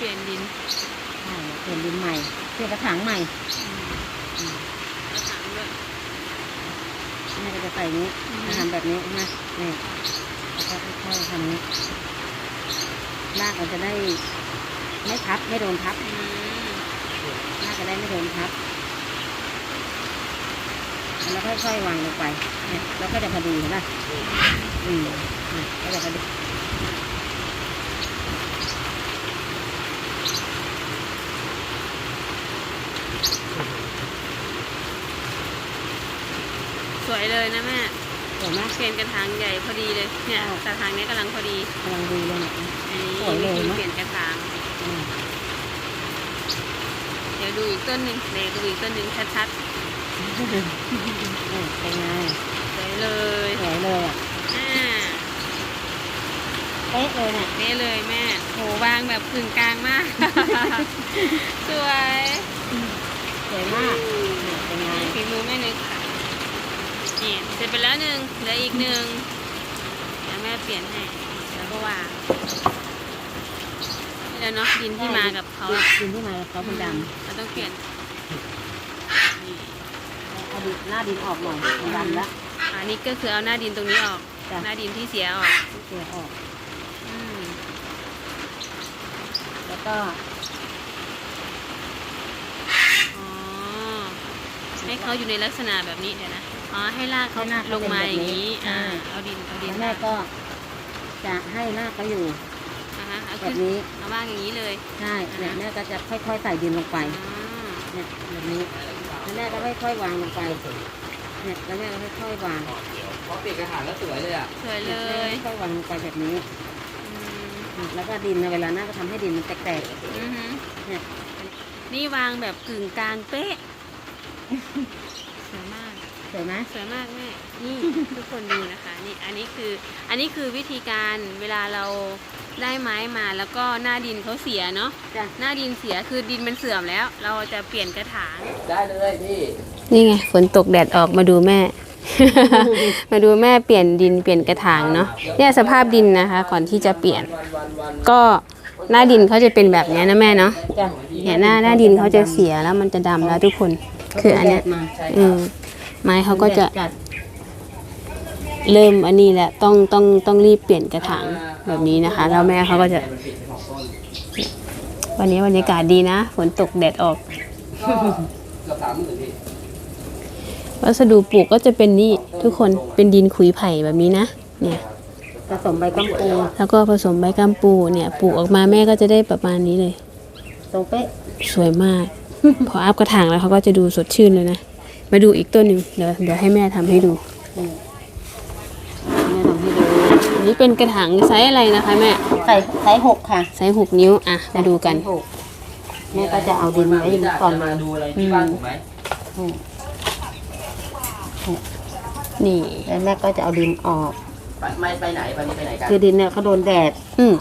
ปลี่ยนดินใช่เปลี่ยนดินใหม่เปลี่ยนกระถางใหม่อืมกระถางด้วยแม่ก็จะใส่นี้อืมจะทำแบบนี้นะนี่แล้วก็ค่อยๆทำนี้รากมันจะได้ไม่ทับไม่โดนทับอืมรากจะได้ไม่โดนทับแล้วค่อยๆวางลงไปเนี่ยแล้วก็จะพอดีเห็นไหมอืมเนี่ยก็จะพอดี วยเลยนะแม่สวยมากเปลี่ยนกระถางใหญ่พอดีเลย เนี่ยกระถางเนี้ยกำลังพอดีกำลังดีเลยเนี่ยอันนี้สวยเลยวิธีเนอะเปลี่ยนกระถางอืมเดี๋ยวดูอีกต้นหนึ่งเดี๋ยวดูอีกต้นหนึ่งชัดนี่เป็นไงๆสวยเลยสวยเลยอะอ่าเป๊ะเลยเนี่ยนี่เลยแม่โหวางแบบกึ่งกลางมาก สวย สวยมากเนี่ยเป็นไงนี่ฝีมือแม่นึกค่ะ นี่เสร็จไปแล้วหนึ่งเหลืออีกหนึ่งเดี๋ยวแม่เปลี่ยนให้แล้วก็วางนี่แล้วเนาะดินที่มากับเขาอะดินที่มากับเขาเป็นดเราต้องเปลี่ยนนี่ำเอาดินหน้าดินออกหน่อยเป็นดำแล้วอันนี้ก็คือเอาหน้าดินตรงนี้ออก จ้ะ หน้าดินที่เสียออกเกลือออก อืมแล้วก็อ๋อให้เขาอยู่ในลักษณะแบบนี้เดี๋ยวนะ อ๋อให้รากเขาให้รากลเขางมาเป็นอย่างนี้แบบนี้อ่าใช่เอาดินเอาดินแล้วแม่ก็ จะให้รากเขาอยู่อ่าฮะเอาแบขึ้บนนี้เอาว่างอย่างนี้เลยใช่เนี่ยแม่ก็จะค่อยๆใส่ดินลงไป อ่าเนี่ยแบบนี้แล้วแม่ก็ค่อยๆวางลงไปเนี่ยแล้วแม่ก็ค่อยๆวางพอเปลี่ยนกระถางแล้วสวยเลยอะสวยเลยค่อยๆวางลงไปแบบนี้ อืมอืมแล้วก็ดินนะเวลาหน้าก็ทำให้ดินมันแตก อือฮึๆเนี่ย นี่วางแบบกึ่งกลางเป๊ะสวยมาก สวยไหมสวยมากแม่ นี่ ทุกคนดูนะคะนี่อันนี้คืออันนี้คือวิธีการเวลาเราได้ไม้มาแล้วก็หน้าดินเขาเสียเนาะจ้ะหน้าดินเสียคือดินมันเสื่อมแล้ว เราจะเปลี่ยนกระถาง ได้เลยพี่ นี่ไงฝนตกแดดออกมาดูแม่ มาดูแม่เปลี่ยนดินเปลี่ยนกระถางเนาะเนี่ยสภาพดินนะคะ ก่อนที่จะเปลี่ยนวันวันวันก็หน้าดินเขาจะเป็นแบบเนี้ยนะแม่เนาะจ้ะเนี่ยหน้าหน้าดินเขาจะเสียแล้วมันจะดำแล้วทุกคน คืออันเนี้ยมาใช่อืม ไม้เขาก็จะจัดเริ่มอันนี้แหละต้องต้องต้องรีบเปลี่ยนกระถางแบบนี้นะคะ แล้วแม่เขาก็จะมันปิดเป็นของต้นวันนี้บรรยากาศดีนะ ฝนตกแดดออกก็เกือบสามหมื่นพี่วัสดุปลูกก็จะเป็นนี่ทุกคนเป็นดินขุยไผ่แบบนี้นะ เนี่ย ผสมใบกัมปูแล้วก็ผสมใบกัมปูเนี่ยปลูกออกมาแม่ก็จะได้ประมาณนี้เลย ตรงเป๊ะ สวยมาก พออัพกระถางแล้วเขาก็จะดูสดชื่นเลยนะ มาดูอีกต้นหนึ่งเดี๋ยวเดี๋ยวให้แม่ทำให้ดูแม่ทำให้ดูอันนี้เป็นกระถางไซส์อะไรนะคะแม่ใส่ไซส์หกค่ะไซส์หกนิ้วอะมาดูกันไซส์หกแม่ก็จะเอาดินไว้ก่อนจะมามาดูอะไรที่บ้านผมไหมอืมนี่แล้วแม่ก็จะเอาดินออกไปไม่ไปไหนวันนี้ไปไหนกันคือดินเนี่ยเขาโดนแดด อืม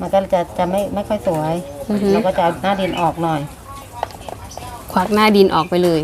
มันก็จะจะไม่ไม่ค่อยสวยอือฮึเราก็จะเอาหน้าดินออกหน่อย ควักหน้าดินออกไปเลย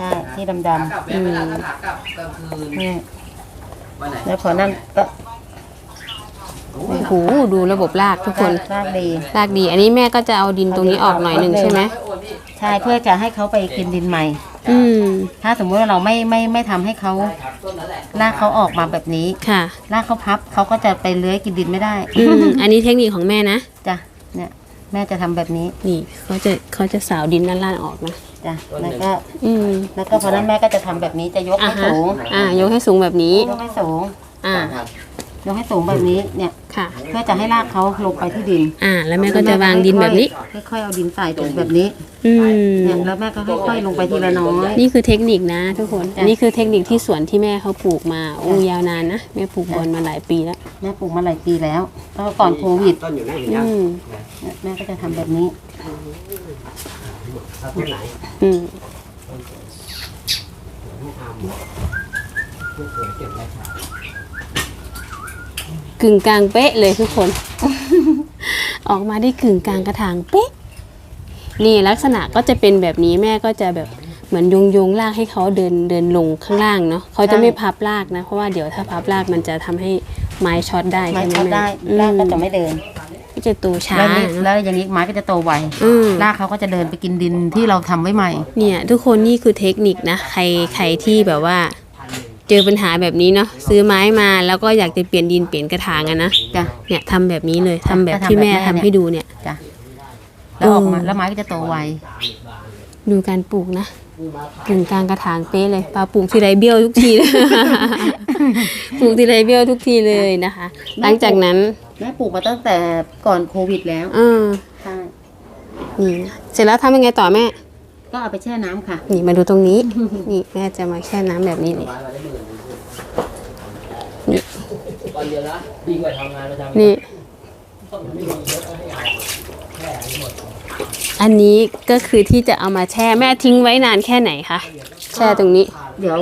ใช่ที่ดำขากลับแม่เวลาถ้าขากลับกลางคืนๆเนี่ยวันไหนแล้วพอนั่นก็โอ้โอ้ยโหดูระบบรากทุกคนรากดีรากดี อันนี้แม่ก็จะเอาดินตรงนี้ออกหน่อยหนึ่งใช่ไหมโอนพี่ใช่เพื่อจะให้เขาไปกินดินใหม่ อืมถ้าสมมุติว่าเราไม่ไม่ไม่ทำให้เขาได้ครับต้นนั้นแหละรากเขาออกมาแบบนี้ค่ะรากเขาพับเขาก็จะไปเลื้อยกินดินไม่ได้ อืมอันนี้เทคนิคของแม่นะจ้ะเนี่ย แม่จะทำแบบนี้นี่เขาจะเขาจะสาวดินด้านล่างออกนะจ้ะแล้วก็อืมแล้วก็พอนั้นแม่ก็จะทำแบบนี้จะยกอะให้ฮะสูงอ่ายกให้สูงแบบนี้ ยกให้สูงอ่าครับ ยกให้สูงแบบนี้เนี่ยค่ะ เพื่อจะให้รากเขาลงไปที่ดินอ่า แล้วแม่ก็จะวางดินแบบนี้ ค่อยๆเอาดินใส่ถุงแบบนี้อืมเนี่ยแล้วแม่ก็ค่อยๆลงไปทีละน้อยนี่คือเทคนิคนะ ทุกคนจ้ะอันนี้คือเทคนิคที่สวนที่แม่เขาปลูกมาโอ้ยาวนานนะแม่ปลูกบอลมาหลายปีแล้วแม่ปลูกมาหลายปีแล้วแล้วก็ก่อนโควิดต้นอยู่ไหนเห็นยังอืมเนี่ยแม่ก็จะทำแบบนี้ถ้าต้นไหนอืมไม่ทำไม่สวยเก็บไว้ค่ะ กึ่งกลางเป๊ะเลยทุกคน ออกมาได้กึ่งกลางกระถางเป๊ะ นี่ลักษณะก็จะเป็นแบบนี้แม่ก็จะแบบเหมือนโยงโยงๆลากให้เขาเดินเดินลงข้างล่างเนาะเขาจะไม่พับลากนะ เพราะว่าเดี๋ยวถ้าพับลากมันจะทำให้ไม้ช็อตได้ไม้ใช่ไหมช็อตแม่ได้อืมรากก็จะไม่เดินก็จะโตช้าแล้วนี่เนอะแล้วอย่างนี้ไม้ก็จะโตไวอืมรากเขาก็จะเดินไปกินดินที่เราทำไว้ใหม่ เนี่ย ทุกคนนี่คือเทคนิคนะ ใครใครที่แบบว่า เจอปัญหาแบบนี้เนาะซื้อไม้มาแล้วก็อยากจะเปลี่ยนดินเปลี่ยนกระถางอะนะจ้ะ เนี่ยทำแบบนี้เลยทำแบบก็ทำที่แม่แบบแม่ทำเนี่ยให้ดูเนี่ย จ้ะ แล้วออกมาเออแล้วไม้ก็จะโตไว ดูการปลูกนะกึ่งกลางกระถางเป๊ะเลยปลาปลูกทีไรเบี้ยวทุกทีเลย ปลูกทีไรเบี้ยวทุกทีเลยนะคะ หลังจากนั้นแม่ปลูกมาตั้งแต่ก่อนโควิดแล้ว เออใช่นี่นะเสร็จแล้วทำยังไงต่อแม่ ก็เอาไปแช่น้ำค่ะ นี่มาดูตรงนี้ นี่แม่จะมาแช่น้ำแบบนี้เลยไม้มาได้หมื่นหนึ่งนี่ วันเดียวละดีกว่าทำงานประจำนี่ไม่มีเยอะให้เอาแค่ให้หมดอันนี้ก็คือที่จะเอามาแช่แม่ทิ้งไว้นานแค่ไหนคะแช่ตรงนี้ เดี๋ยว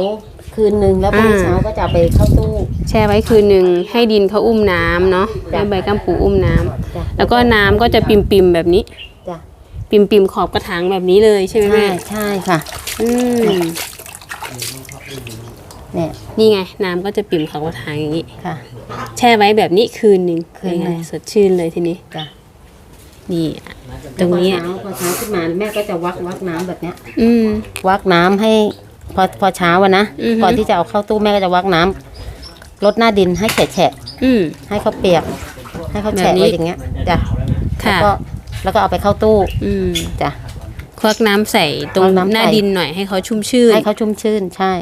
คืนหนึ่งแล้วพรุ่งนี้อ่า เช้าก็จะเอาไปเข้าตู้แช่ไว้คืนหนึ่งให้ดินเขาอุ้มน้ำเนาะจ้ะให้ใบกัมปูอุ้มน้ำจ้ะแล้วก็น้ำก็จะปิมๆแบบนี้ จ้ะปิมๆขอบกระถางแบบนี้เลยใช่ไหมใช่แม่ใช่ค่ะ อืมเนี่ยนี่ไงน้ำก็จะปิ่มขอบกระถางอย่างนี้ ค่ะ แช่ไว้แบบนี้คืนหนึ่งคืนหนึ่ง เป็นไงสดชื่นเลยทีนี้จ้ะนี่ตรงนี้พอเช้าพอเช้าขึ้นมาแม่ก็จะวักวักน้ำแบบเนี้ย อืม วักน้ำให้พอพอเช้าอะนะอือฮึ ก่อนที่จะเอาเข้าตู้แม่ก็จะวักน้ำลดหน้าดินให้แฉะแฉะอืม ให้เขาเปียก ให้เขาแบบแฉะนี้ ไว้อย่างเงี้ยจ้ะแล้วค่ะ ก็ แล้วก็เอาไปเข้าตู้อืมจ้ะ ควักน้ำใส่ตรงควักน้ำหน้าใส่ดินหน่อยให้เขาชุ่มชื่นให้เขาชุ่มชื่นใช่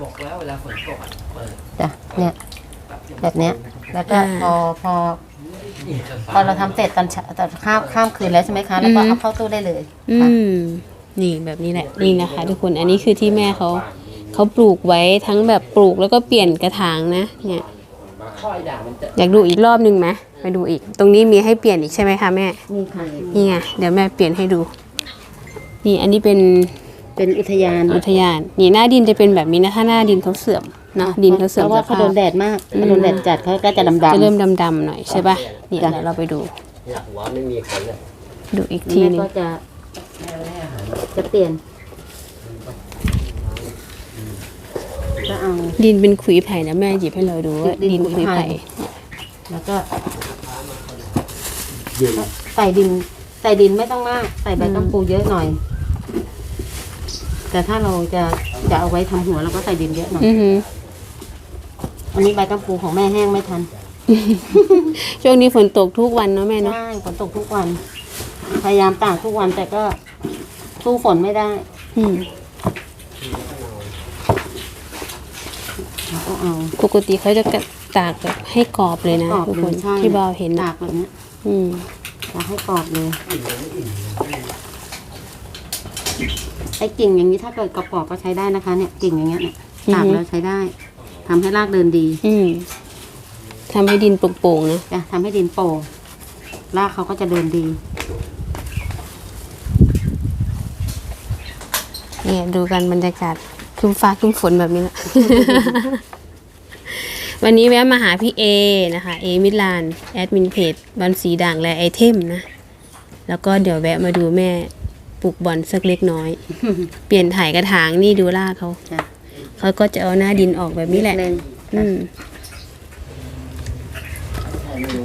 บอกแล้วเวลาฝนตกอะเปิดจ้ะเนี่ยแบบเนี้ยแล้วก็อ่าพอพอพอเราทำเสร็จตอนเช้าตอนข้ามข้ามคืนแล้วใช่ไหมคะแล้วก็อือฮึเอาเข้าตู้ได้เลยอืค่ะ มนี่แบบนี้แหละนี่นะคะ ทุกคนอันนี้คือที่แม่เขาเขาปลูกไว้ทั้งแบบปลูกแล้วก็เปลี่ยนกระถางนะ เนี่ยข้ อไอ้ด่างมันจะอยากดูอีกรอบหนึ่งไหมไปดูอีก ตรงนี้มีให้เปลี่ยนอีกใช่ไหมคะแม่นี่ค่ะนี่ไงเดี๋ยวแม่เปลี่ยนให้ดู นี่อันนี้เป็นเป็นอุทยานอุทยาน นี่หน้าดินจะเป็นแบบนี้นะถ้าหน้าดินเขาเสื่อมเนาะดินเขาเสื่อมเพราะว่าสเขาภาโดพนแดดมากเขาโดนแดดจัดเขาก็จะดำๆจะเริ่มดำๆหน่อยใช่ป่ะนี่จ้ะเดี๋ยวเราไปดูเนี่ยหัวไม่มีขนเลยดูอีกทีแม่หนึงก็จะจะเปลี่ยน ก็เอา ดินเป็นขุยไผ่นะแม่หยิบให้เราดูว่าดิดินนขุขุยยไผ่ไผ่ แล้วก็ใส่ดิน ใส่ดินไม่ต้องมาก ใส่ใบกัมปูเยอะหน่อย แต่ถ้าเราจะจะเอาไว้ทำหัวเราก็ใส่ดินเยอะหน่อยอือหืออันนี้ใบกัมปูของแม่แห้งไม่ทัน ช่วงนี้ฝนตกทุกวันเนาะแม่เนาะใช่ฝนตกทุกวัน พยายามตากทุกวันแต่ก็สู้ฝนไม่ได้ อื มเราก็เอาปกติเขาจะกระตากแบบให้กรอบเลยนะกรอบทุกเลคนยใช่ที่บาวเห็นนะตากแบบเนี้ยอืมตากให้กรอบเลยไอ้กิ่งอย่างนี้ถ้าเกิดกระปอกก็ใช้ได้นะคะ เนี่ยกิ่งอย่างเงี้ยเนี่ยตากแล้วใช้ได้ทำให้รากเดินดีอืมทำให้ดินโปร่งๆนะจะทำให้ดินโป่งรากเขาก็จะเดินดี เนี่ยดูกันบรรยากาศ ครึ้มฟ้าครึ้มฝนแบบนี้แหละ วันนี้แวะมาหาพี่เอนะคะ เอมิลาน แอดมินเพจบอลสีด่างและไอเทมนะ แล้วก็เดี๋ยวแวะมาดูแม่ปลูกบอลสักเล็กน้อย เปลี่ยนถ่ายกระถางนี่ดูล่ากเขา จ้ะเขาก็จะเอาหน้าดินออกแบบนี้แหละดงอืม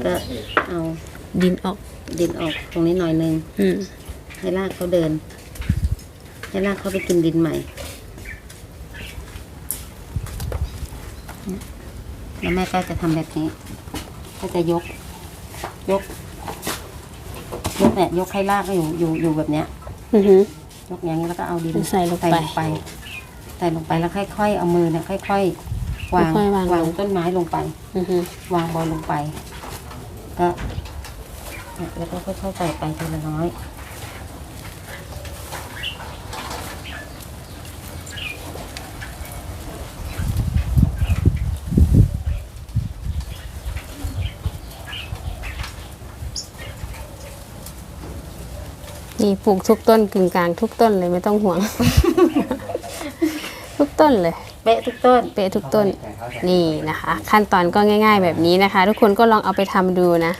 ก็เอาดินออก ดินออกตรงนี้หน่อยนึง อืม ให้รากเขาเดิน ให้รากเขาไปกินดินใหม่ แล้วแม่ก็จะทำแบบนี้ ก็จะยก ยก ยกเนี่ยยกให้รากก็อยู่อยู่อยู่แบบเนี้ยอือหือยกอย่างนี้แล้วก็เอาดินใส่ลงไปใส่ลงไปใส่ลงไปแล้วค่อยๆเอามือเนี่ยค่อย ๆ วางค่อยๆวางลงต้นไม้ลงไป อือหือวางบอลลงไป ก็เนี่ยแล้วก็ค่อยๆใส่ไปทีละน้อย นี่ปลูกทุกต้นกึ่งกลางทุกต้นเลยไม่ต้องห่วง ทุกต้นเลย เป๊ะทุกต้น เป๊ะทุกต้นนี่นะคะ ขั้นตอนก็ง่าย ๆ แบบนี้นะคะ ทุกคนก็ลองเอาไปทำดูนะ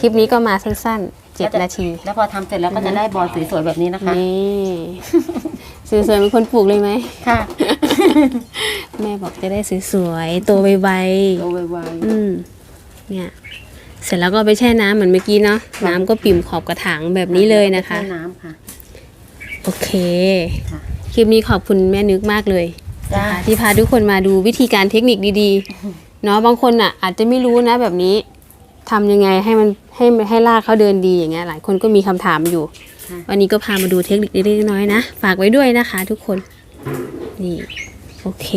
คลิปนี้ก็มาสั้นๆ7นาที แล้วพอทำเสร็จแล้วก็จะได้บอลสวยๆแบบนี้นะคะนี่สวยๆเป็นคนปลูกเลยไหมค่ะ แม่บอกจะได้สวยๆโตไวโตไวๆอืมเนี่ย เสร็จแล้วก็เอาไปแช่น้ำเหมือนเมื่อกี้เนาะน้ำก็ปิ่มขอบกระถางแบบนี้เลยนะคะใช้น้ำค่ะ โอเคค่ะคลิปนี้ขอบคุณแม่นึกมากเลยจ้านะคะที่พาทุกคนมาดูวิธีการเทคนิคดีๆเนาะบางคนอะ อาจจะไม่รู้นะแบบนี้ทำยังไงให้มันให้ให้ลากเขาเดินดีอย่างเงี้ยหลายคนก็มีคำถามอยู่ค่ะวันนี้ก็พามาดูเทคนิคเล็กๆน้อยๆนะ ฝากไว้ด้วยนะคะ ทุกคนนี่โอเค